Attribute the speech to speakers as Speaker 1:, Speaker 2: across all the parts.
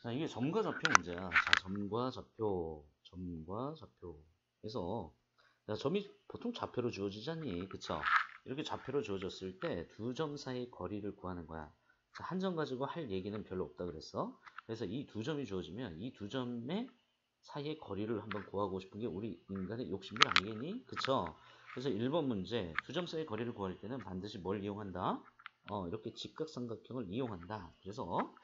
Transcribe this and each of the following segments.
Speaker 1: 자, 이게 점과 좌표 문제야. 자, 점과 좌표, 점과 좌표. 그래서 자, 점이 보통 좌표로 주어지지 않니? 그쵸? 이렇게 좌표로 주어졌을 때 두 점 사이 거리를 구하는 거야. 자, 한점 가지고 할 얘기는 별로 없다 그랬어. 그래서 이 두 점이 주어지면 이 두 점의 사이의 거리를 한번 구하고 싶은 게 우리 인간의 욕심들 아니겠니? 그쵸? 그래서 1번 문제 두 점 사이의 거리를 구할 때는 반드시 뭘 이용한다? 어, 이렇게 직각삼각형을 이용한다. 그래서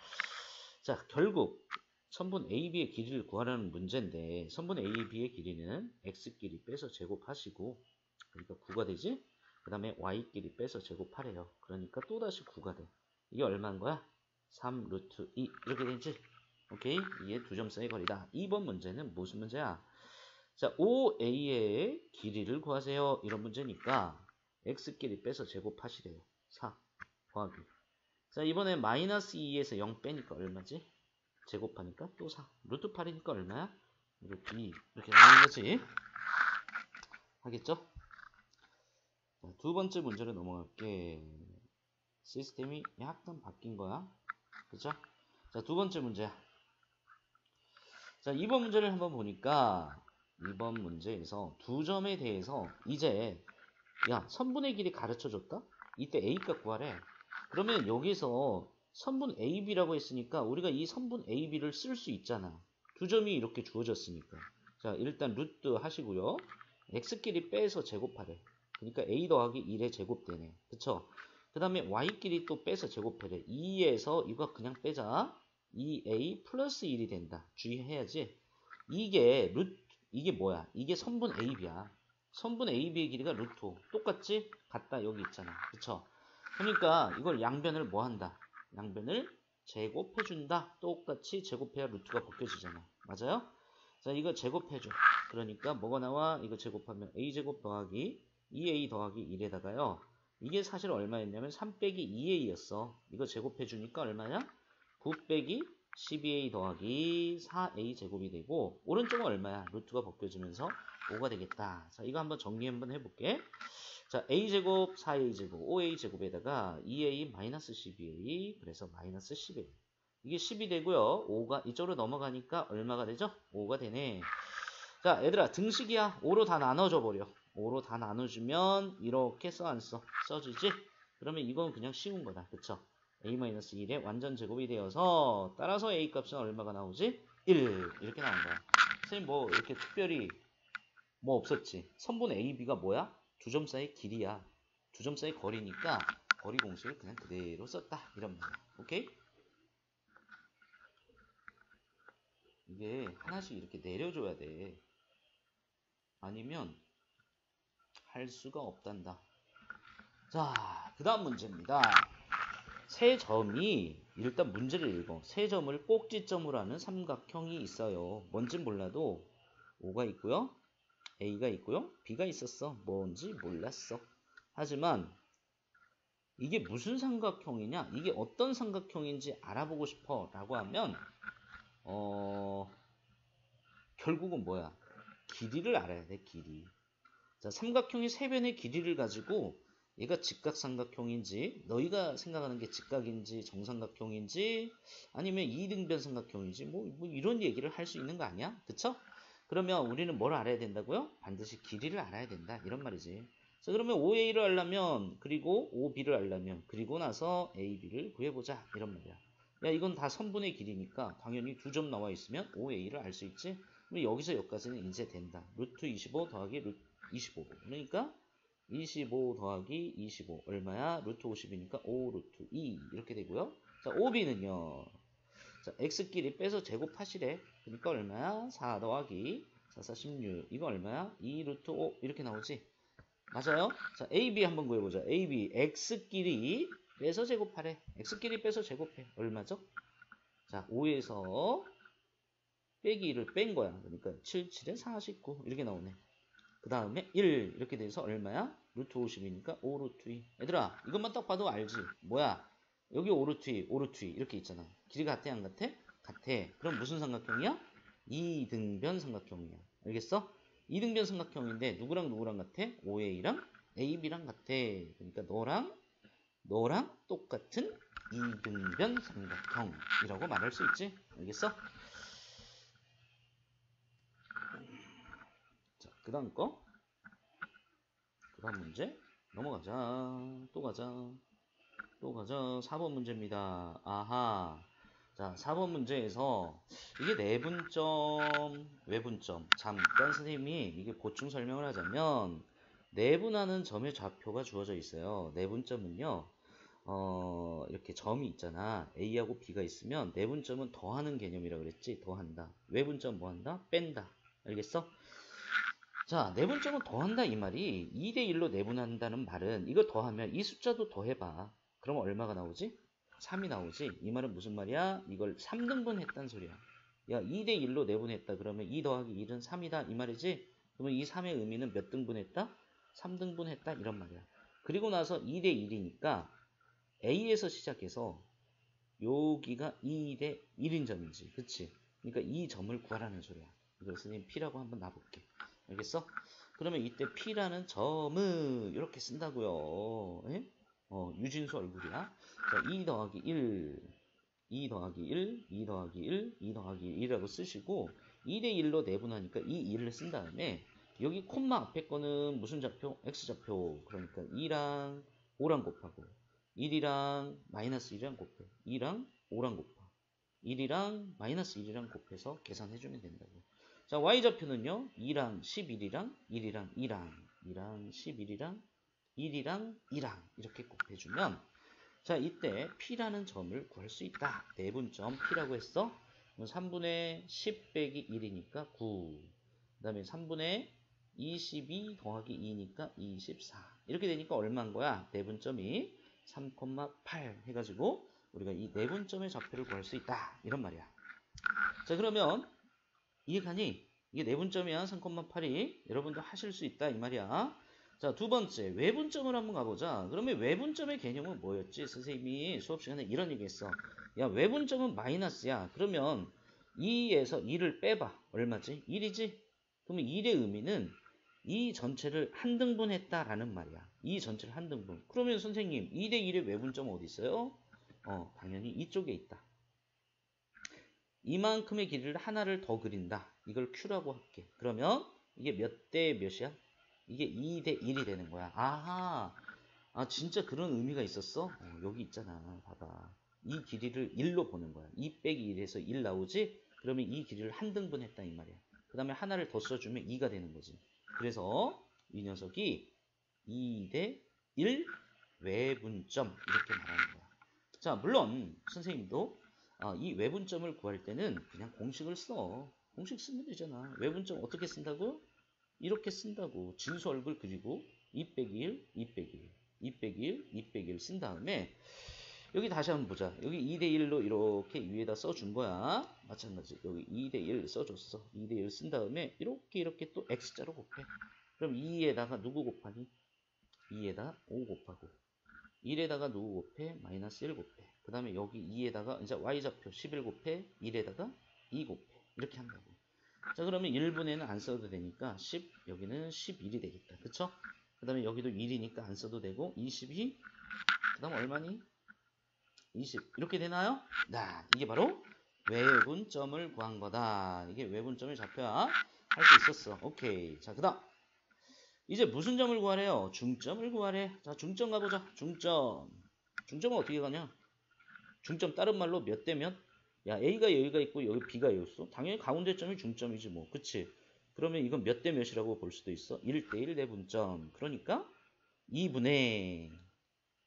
Speaker 1: 자 결국 선분 AB의 길이를 구하라는 문제인데 선분 AB의 길이는 X끼리 빼서 제곱하시고 그러니까 9가 되지? 그 다음에 Y끼리 빼서 제곱하래요. 그러니까 또다시 9가 돼. 이게 얼마인 거야? 3 루트 2 이렇게 되지? 오케이? 이게 두 점 사이 거리다. 2번 문제는 무슨 문제야? 자, OA의 길이를 구하세요. 이런 문제니까 X끼리 빼서 제곱하시래요. 4 더하기. 자, 이번에 마이너스 2에서 0 빼니까 얼마지? 제곱하니까 또 4. 루트 8이니까 얼마야? 루트 2. 이렇게 나오는 거지. 하겠죠? 자, 두 번째 문제로 넘어갈게. 시스템이 약간 바뀐 거야. 그죠? 자, 두 번째 문제야. 자, 2번 문제를 한번 보니까 2번 문제에서 두 점에 대해서 이제 야, 선분의 길이 가르쳐 줬다? 이때 A값 구하래. 그러면 여기서 선분 AB라고 했으니까 우리가 이 선분 AB를 쓸 수 있잖아. 두 점이 이렇게 주어졌으니까. 자, 일단 루트 하시고요. X끼리 빼서 제곱하래. 그러니까 A 더하기 1의 제곱되네. 그쵸? 그 다음에 Y끼리 또 빼서 제곱하래. 2에서 이거 그냥 빼자. 2A 플러스 1이 된다. 주의해야지. 이게 루트, 이게 뭐야? 이게 선분 AB야. 선분 AB의 길이가 루트 5. 똑같지? 같다. 여기 있잖아. 그쵸? 그러니까 이걸 양변을 뭐 한다? 양변을 제곱해준다. 똑같이 제곱해야 루트가 벗겨지잖아. 맞아요? 자, 이거 제곱해줘. 그러니까 뭐가 나와? 이거 제곱하면 a제곱 더하기 2a 더하기 1에다가요. 이게 사실 얼마였냐면 3 빼기 2a였어. 이거 제곱해주니까 얼마냐? 9 빼기 12a 더하기 4a 제곱이 되고 오른쪽은 얼마야? 루트가 벗겨지면서 5가 되겠다. 자, 이거 한번 정리 한번 해볼게. 자, a제곱 4a제곱 5a제곱에다가 2a 마이너스 12a 그래서 마이너스 10a 이게 10이 되고요. 5가 이쪽으로 넘어가니까 얼마가 되죠? 5가 되네. 자, 얘들아 등식이야. 5로 다 나눠줘 버려. 5로 다 나눠주면 이렇게 써 안 써? 써지지? 그러면 이건 그냥 쉬운 거다. 그쵸? a-1의 완전 제곱이 되어서 따라서 a 값은 얼마가 나오지? 1 이렇게 나온 거야. 선생님 뭐 이렇게 특별히 뭐 없었지? 선분 AB가 뭐야? 두 점 사이 길이야. 두 점 사이 거리니까 거리 공식을 그냥 그대로 썼다. 이런 말이야. 오케이? 이게 하나씩 이렇게 내려줘야 돼. 아니면 할 수가 없단다. 자, 그 다음 문제입니다. 세 점이 일단 문제를 읽어. 세 점을 꼭지점으로 하는 삼각형이 있어요. 뭔지 몰라도 O가 있고요. A가 있고요. B가 있었어. 뭔지 몰랐어. 하지만 이게 무슨 삼각형이냐? 이게 어떤 삼각형인지 알아보고 싶어 라고 하면 어 결국은 뭐야? 길이를 알아야 돼. 길이. 자, 삼각형이 세 변의 길이를 가지고 얘가 직각삼각형인지 너희가 생각하는 게 직각인지 정삼각형인지 아니면 이등변 삼각형인지 뭐, 뭐 이런 얘기를 할 수 있는 거 아니야? 그쵸? 그러면 우리는 뭘 알아야 된다고요? 반드시 길이를 알아야 된다. 이런 말이지. 자, 그러면 OA를 알려면 그리고 OB를 알려면 그리고 나서 AB를 구해보자. 이런 말이야. 야 이건 다 선분의 길이니까 당연히 두 점 나와 있으면 OA를 알 수 있지. 그럼 여기서 여기까지는 이제 된다. 루트 25 더하기 루트 25. 그러니까 25 더하기 25 얼마야? 루트 50이니까 5 루트 2 이렇게 되고요. 자, OB는요. 자, X끼리 빼서 제곱하시래. 그러니까 얼마야? 4 더하기 4, 4, 16 이거 얼마야? 2 루트 5 이렇게 나오지? 맞아요? 자, AB 한번 구해보자. AB X끼리 빼서 제곱하래. X끼리 빼서 제곱해. 얼마죠? 자, 5에서 빼기 1을 뺀 거야. 그러니까 7, 7에 49 이렇게 나오네. 그 다음에 1 이렇게 돼서 얼마야? 루트 50이니까 5 루트 2 얘들아 이것만 딱 봐도 알지 뭐야 여기 5 루트 2 5 루트 2 이렇게 있잖아 길이가 같아 안 같아? 같아 그럼 무슨 삼각형이야? 이등변 삼각형이야 알겠어? 이등변 삼각형인데 누구랑 누구랑 같아? OA랑 AB랑 같아 그러니까 너랑 너랑 똑같은 이등변 삼각형이라고 말할 수 있지? 알겠어? 자, 그 다음 거. 그 다음 문제. 넘어가자. 또 가자. 또 가자. 4번 문제입니다. 아하. 자, 4번 문제에서 이게 내분점, 외분점. 잠깐 선생님이 이게 보충 설명을 하자면 내분하는 점의 좌표가 주어져 있어요. 내분점은요. 어, 이렇게 점이 있잖아. A하고 B가 있으면 내분점은 더하는 개념이라 그랬지. 더한다. 외분점 뭐 한다? 뺀다. 알겠어? 자, 내분점은 더한다 이 말이 2대 1로 내분한다는 말은 이거 더하면 이 숫자도 더해봐. 그러면 얼마가 나오지? 3이 나오지. 이 말은 무슨 말이야? 이걸 3등분 했단 소리야. 야, 2대 1로 내분했다. 그러면 2 더하기 1은 3이다. 이 말이지? 그러면 이 3의 의미는 몇 등분 했다? 3등분 했다. 이런 말이야. 그리고 나서 2대 1이니까 A에서 시작해서 여기가 2대 1인 점이지. 그치? 그러니까 이 점을 구하라는 소리야. 이걸 선생님 P라고 한번 놔볼게. 알겠어? 그러면 이때 P라는 점을 이렇게 쓴다고요. 예? 어, 유진수 얼굴이야. 자, 2 더하기 1, 2 더하기 1, 2 더하기 1, 2 더하기 1이라고 쓰시고 2대 1로 내분하니까 이 2를 쓴 다음에 여기 콤마 앞에 거는 무슨 좌표? X좌표. 그러니까 2랑 5랑 곱하고 1이랑 마이너스 1이랑 곱해. 2랑 5랑 곱하. 1이랑 마이너스 1이랑 곱해서 계산해주면 된다고. 자, Y좌표는요. 2랑 11이랑 1이랑 2랑 2랑 11이랑 1이랑 2랑 이렇게 곱해주면 자 이때 P라는 점을 구할 수 있다. 내분점 P라고 했어. 3분의 10 빼기 1이니까 9. 그 다음에 3분의 22 더하기 2니까 24. 이렇게 되니까 얼마인 거야? 내분점이 3,8 해가지고 우리가 이 내분점의 좌표를 구할 수 있다. 이런 말이야. 자 그러면 이해가니? 이게 내분점이야. 3,8이 여러분도 하실 수 있다. 이 말이야. 자, 두 번째, 외분점을 한번 가보자. 그러면 외분점의 개념은 뭐였지? 선생님이 수업 시간에 이런 얘기 했어. 야, 외분점은 마이너스야. 그러면 2에서 2를 빼봐. 얼마지? 1이지? 그러면 1의 의미는 이 전체를 한 등분 했다라는 말이야. 이 전체를 한 등분. 그러면 선생님, 2대 1의 외분점 어디 있어요? 어, 당연히 이쪽에 있다. 이만큼의 길이를 하나를 더 그린다. 이걸 Q라고 할게. 그러면 이게 몇 대 몇이야? 이게 2대 1이 되는 거야. 아하. 아, 진짜 그런 의미가 있었어? 어, 여기 있잖아. 봐봐. 이 길이를 1로 보는 거야. 2 빼기 1에서 1 나오지? 그러면 이 길이를 한 등분 했다 이 말이야. 그 다음에 하나를 더 써주면 2가 되는 거지. 그래서 이 녀석이 2대 1 외분점 이렇게 말하는 거야. 자, 물론 선생님도 아, 이 외분점을 구할 때는 그냥 공식을 써. 공식 쓰면 되잖아. 외분점 어떻게 쓴다고? 이렇게 쓴다고. 진수 얼굴 그리고 2 빼기 1, 2 빼기 1, 2 빼기 1, 2 빼기 1 쓴 다음에 여기 다시 한번 보자. 여기 2대 1로 이렇게 위에다 써준 거야. 마찬가지. 여기 2대 1 써줬어. 2대 1 쓴 다음에 이렇게 이렇게 또 x자로 곱해. 그럼 2에다가 누구 곱하니? 2에다 5 곱하고 1에다가 누구 곱해? 마이너스 1 곱해. 그 다음에 여기 2에다가 이제 y좌표 11 곱해 1에다가 2 곱해. 이렇게 한다고. 자 그러면 1분에는 안 써도 되니까 10 여기는 11이 되겠다. 그쵸? 그 다음에 여기도 1이니까 안 써도 되고 22 그 다음 얼마니? 20 이렇게 되나요? 나 이게 바로 외분점을 구한 거다. 이게 외분점의 좌표야. 할 수 있었어. 오케이. 자, 그 다음. 이제 무슨 점을 구하래요? 중점을 구하래. 자, 중점 가보자. 중점. 중점은 어떻게 가냐? 중점 다른 말로 몇 대 몇? 야, A가 여기가 있고 여기 B가 여기 있어. 당연히 가운데 점이 중점이지 뭐. 그치? 그러면 이건 몇 대 몇이라고 볼 수도 있어. 1대 1 대분점. 그러니까 2분의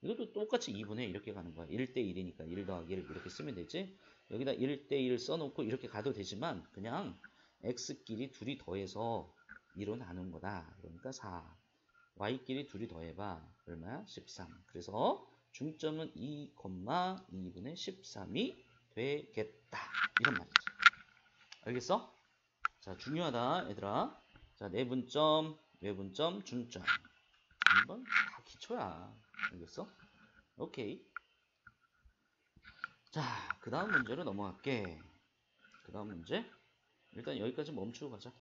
Speaker 1: 이것도 똑같이 2분의 이렇게 가는 거야. 1대 1이니까 1 더하기 1 이렇게 쓰면 되지. 여기다 1대 1 써놓고 이렇게 가도 되지만 그냥 x끼리 둘이 더해서 2로 나눈 거다. 그러니까 4. y끼리 둘이 더해봐. 얼마야? 13. 그래서 중점은 2, 2분의 13이 되겠다. 이런 말이지. 알겠어? 자, 중요하다, 얘들아. 자, 내분점, 외분점, 중점. 한번 다 기초야. 알겠어? 오케이. 자, 그 다음 문제로 넘어갈게. 그 다음 문제. 일단 여기까지 멈추고 가자.